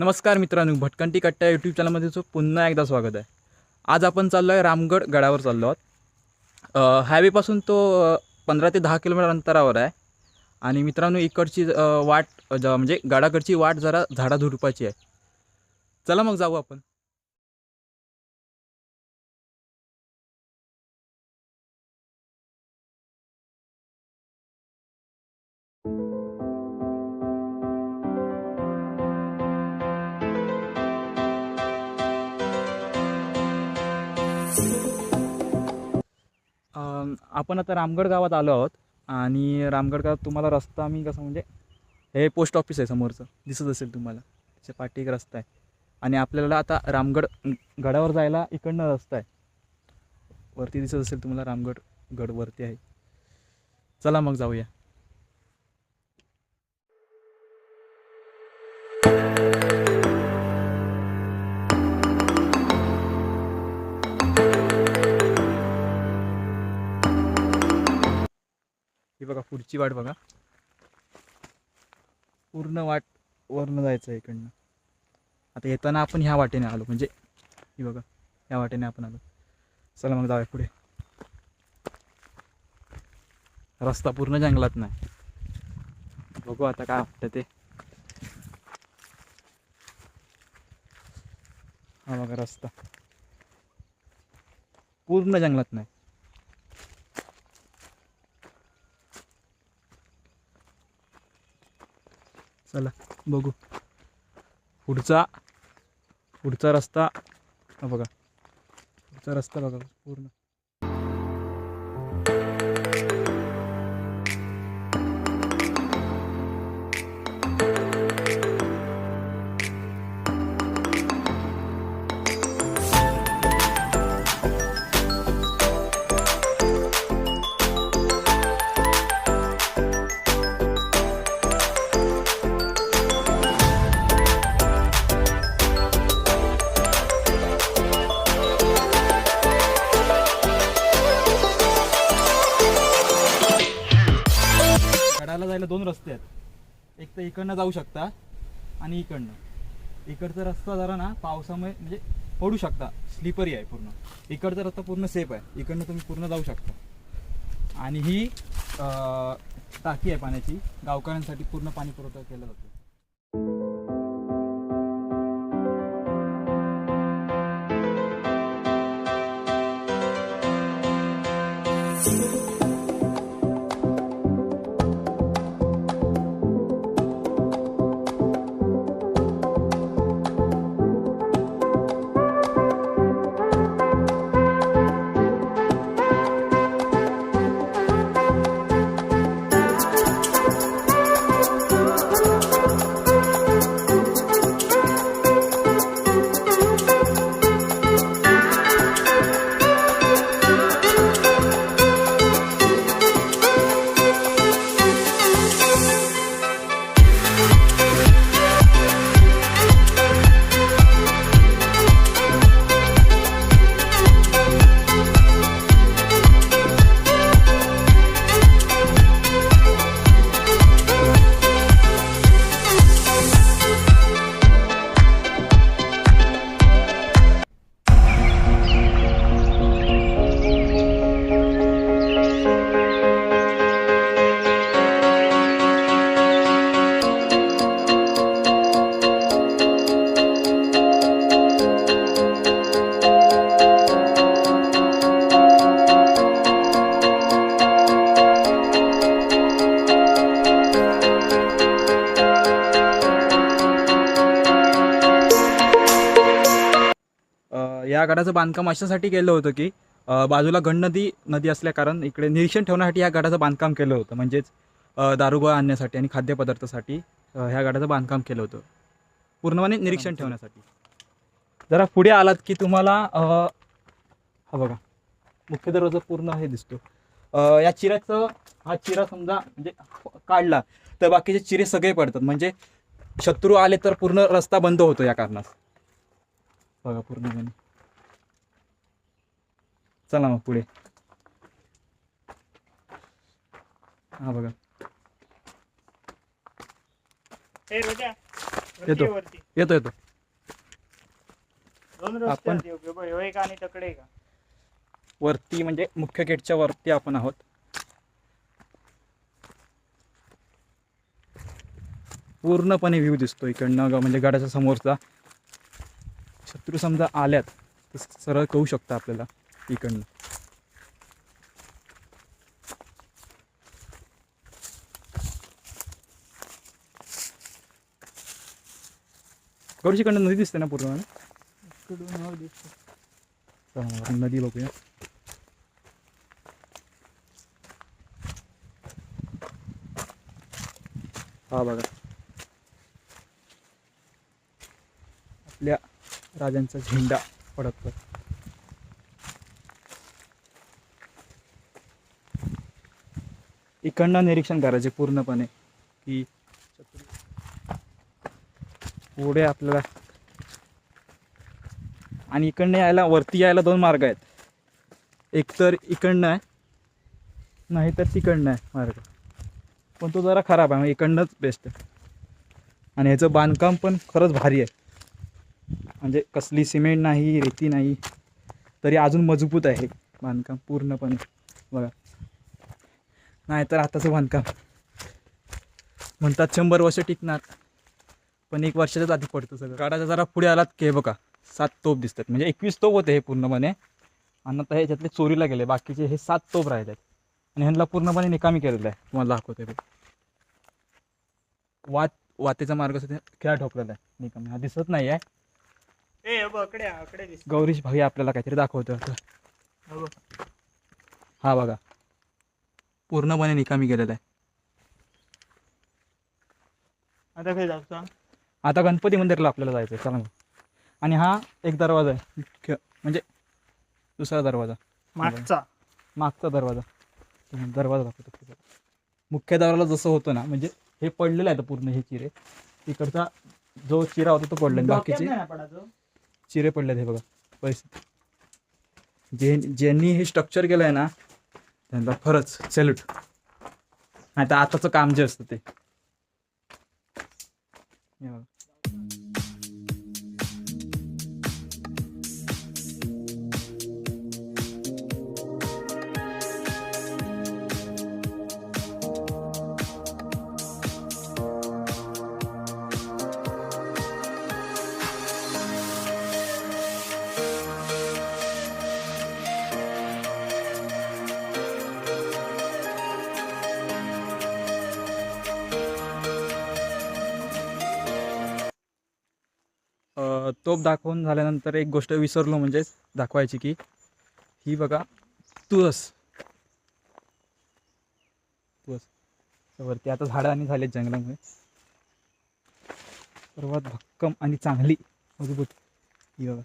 नमस्कार मित्रांनो भटकंटी कट्टा यूट्यूब चॅनलमध्ये पुन्हा एकदा स्वागत आहे. आज आपण चाललो आहे रामगड गडावर चाललो आहोत. हायवेपासून तो पंधरा ते दहा किलोमीटर अंतरावर आहे. आणि मित्रांनो इकडची वाट ज- म्हणजे गडाकडची वाट जरा झाडाझुडपाची आहे. चला मग जाऊ आपण. आपण आता रामगड गावात आलो आहोत आणि रामगड गावात तुम्हाला रस्ता मी कसं म्हणजे हे पोस्ट ऑफिस आहे समोरचं दिसत असेल तुम्हाला. त्याच्या पाठी एक रस्ता आहे. आणि आपल्याला आता रामगड गडावर जायला इकडनं रस्ता आहे. वरती दिसत असेल तुम्हाला रामगड गड वरती आहे. चला मग जाऊया. बघा पुढची वाट बघा. पूर्ण वाट वरनं जायचं आहे इकडनं. आता येताना आपण ह्या वाटेने आलो म्हणजे ही बघा ह्या वाटेने आपण आलो. चला मग जाऊया पुढे. रस्ता पूर्ण जंगलात नाही. बघू आता काय वाटतं ते. हा बघा रस्ता. पूर्ण जंगलात नाही. चला बघू. पुढचा पुढचा रस्ता हा बघा. पुढचा रस्ता बघा पूर्ण. रस्ते आहेत एक तर इकडनं जाऊ शकता आणि इकडनं. इकडचा रस्ता जरा ना पावसामुळे म्हणजे पडू शकता. स्लिपरी आहे पूर्ण. इकडचा रस्ता पूर्ण सेफ आहे. इकडनं तुम्ही पूर्ण जाऊ शकता. आणि ही टाकी आहे पाण्याची. गावकऱ्यांसाठी पूर्ण पाणी पुरवठा केला जातो. अ, या गडाचं बांधकाम अशासाठी केलं होतं की बाजूला गंड नदी नदी असल्या कारण इकडे निरीक्षण ठेवण्यासाठी या गडाचं बांधकाम केलं होतं. म्हणजेच दारुगोळा आणण्यासाठी आणि खाद्यपदार्थासाठी ह्या गडाचं बांधकाम केलं होतं. पूर्णपणे निरीक्षण ठेवण्यासाठी. जरा पुढे आलात की तुम्हाला हा बघा. मुख्य दरवाजा पूर्ण हे दिसतो. या चिऱ्याचं हा चिरा समजा म्हणजे काढला तर बाकीचे चिरे सगळे पडतात. म्हणजे शत्रू आले तर पूर्ण रस्ता बंद होतो या कारणास. बघा पूर्णपणे. चला मग पुढे. हा बघा. येतो. येतो येतो. दोन रस्ते आपण- आहेत योग्य बघ, ह्यो एक आणि तकडे एक. वरती म्हणजे मुख्य गेटच्या वरती आपण आहोत. पूर्णपणे व्ह्यू दिसतो इकडनं ग- म्हणजे गडाच्या समोरचा. शत्रू समजा आल्यात तर सरळ कळू शकतं आपल्याला. इकडनं गौरीच्याकडनं नदी दिसते ना पूर्ण? हो दिसतं. नदी बघूया. हा बघा. आपल्या राजांचा झेंडा फडकतो इकडनं निरीक्षण करायचे पूर्णपणे की पुढे आपल्याला आणि इकडनं यायला वरती यायला दोन मार्ग आहेत. एक तर इकडनं आहे नाहीतर तिकडनं आहे मार्ग. पण तो जरा खराब आहे मग इकडनंच बेस्ट आहे. आणि ह्याचं बांधकाम पण खरंच भारी आहे. म्हणजे कसली सिमेंट नाही रेती नाही तरी अजून मजबूत आहे बांधकाम पूर्णपणे. बघा. नाही तर आताचं बांधकाम. म्हणतात शंभर वर्ष टिकणार. पण एक वर्षाच्याच आधी पडतं सगळं. गाडाच्या जरा पुढे आलात की हे बघा सात तोप दिसतात. म्हणजे एकवीस तोप होते हे पूर्णपणे. आणि आता ह्याच्यातले चोरीला गेले. बाकीचे हे सात तोप राहिले आहेत आणि ह्यांना पूर्णपणे निकामी केलेलं आहे. तुम्हाला दाखवते वात वातेचा मार्ग सुद्धा खेळा ठोकलेला आहे. निकामी. हा दिसत नाही आहे हे. गौरीश भाई आपल्याला काहीतरी दाखवतो हे बघ. पूर्णपणे निकामी गेलेला आहे. आता काय गणपती मंदिरला आपल्याला जायचं आहे चला मग. आणि हा एक दरवाजा आहे. मुख्य म्हणजे दुसरा दरवाजा. मागचा. मागचा दरवाजा. दरवाजा दाखवतो. मुख्य दरवाजा जसं होतं ना म्हणजे हे पडलेलं आहे पूर्ण हे चिरे. तिकडचा जो चिरा होता तो पडला डोक्यात बाकीचे नाही ना पडायचं? चिरे पडले हे बघा पैसे. जे ज्यांनी हे स्ट्रक्चर केलं आहे ना त्यांना खरंच सॅल्यूट नाही तर आताचं काम जे असतं ते. तोप दाखवून झाल्यानंतर एक गोष्ट विसरलो म्हणजेच दाखवायची की ही बघा तुळस. तुळस. वरती आता झाडं आणि झालेत जंगलामुळे सर्वात भक्कम आणि चांगली मजबूत ही बघा.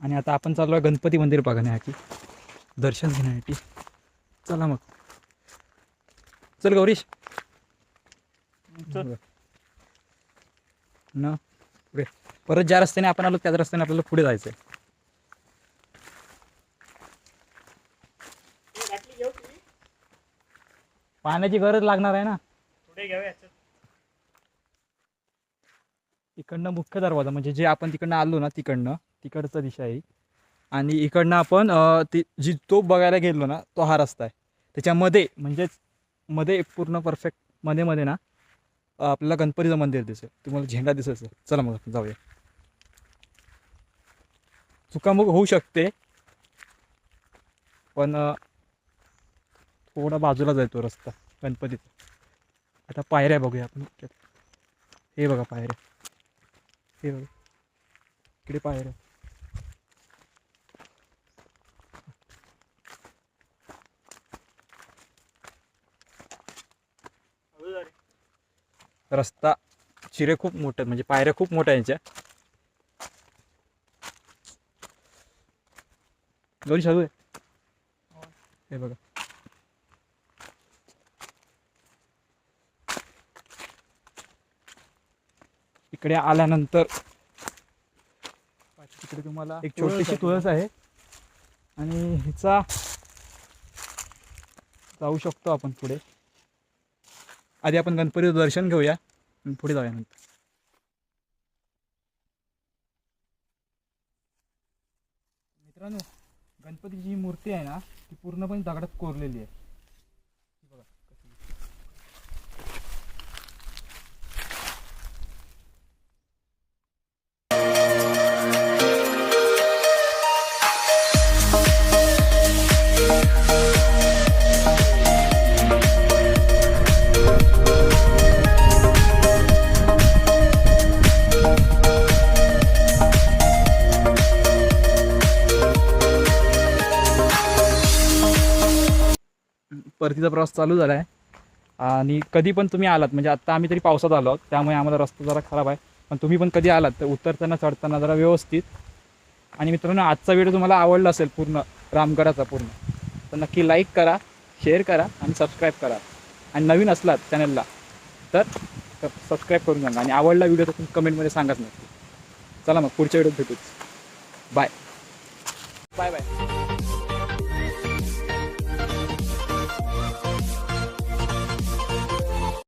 आणि आता आपण चाललो आहे गणपती मंदिर बघण्यासाठी. दर्शन घेण्यासाठी. चला मग. चल गौरीश. चल. ना? पुढे. परत ज्या रस्त्याने आपण आलो त्याच रस्त्याने आपल्याला पुढे जायचंय? पाण्याची गरज लागणार आहे ना. इकडनं मुख्य दरवाजा म्हणजे जे आपण तिकडनं आलो ना तिकडनं तिकडचा दिशा आहे. आणि इकडनं आपण ती जी तोप बघायला गेलो ना तो हा रस्ता आहे. त्याच्यामध्ये म्हणजेच मध्ये पूर्ण परफेक्टमध्ये मध्ये ना आपल्याला गणपतीचं मंदिर दिसेल. तुम्हाला झेंडा दिसेल चला मग जाऊया. चुकामुक होऊ शकते. पण थोडा बाजूला जायतो रस्ता गणपतीचा आता पायऱ्या बघूया आपण. हे बघा पायऱ्या. हे बघा. इकडे पायऱ्या. रस्ता चिरे खूप मोठे आहेत म्हणजे पायऱ्या खूप मोठ्या यांच्या. दोन शालू आहे हे बघा. इकडे आल्यानंतर तिकडे तुम्हाला एक छोटीशी. तुळस आहे. आणि हिचा जाऊ शकतो आपण पुढे. आधी आपण गणपतीचं दर्शन घेऊया आणि पुढे जाऊया नंतर. मित्रांनो गणपतीची जी मूर्ती आहे ना ती पूर्णपणे दगडात कोरलेली आहे. परतीचा प्रवास चालू झाला आहे आणि कधी पण तुम्ही आलात म्हणजे आत्ता आम्ही तरी पावसात आलो आहोत त्यामुळे आम्हाला रस्ता जरा खराब आहे. पण तुम्ही पण कधी आलात तर उतरताना चढताना जरा व्यवस्थित. आणि मित्रांनो आजचा व्हिडिओ तुम्हाला आवडला असेल पूर्ण रामगडाचा पूर्ण तर नक्की लाईक करा शेअर करा आणि सबस्क्राईब करा. आणि नवीन असलात चॅनलला तर सबस्क्राईब करून सांगा आणि आवडला व्हिडिओ तर तुम्ही कमेंटमध्ये सांगाच नक्की. चला मग पुढच्या व्हिडिओत भेटूच बाय बाय बाय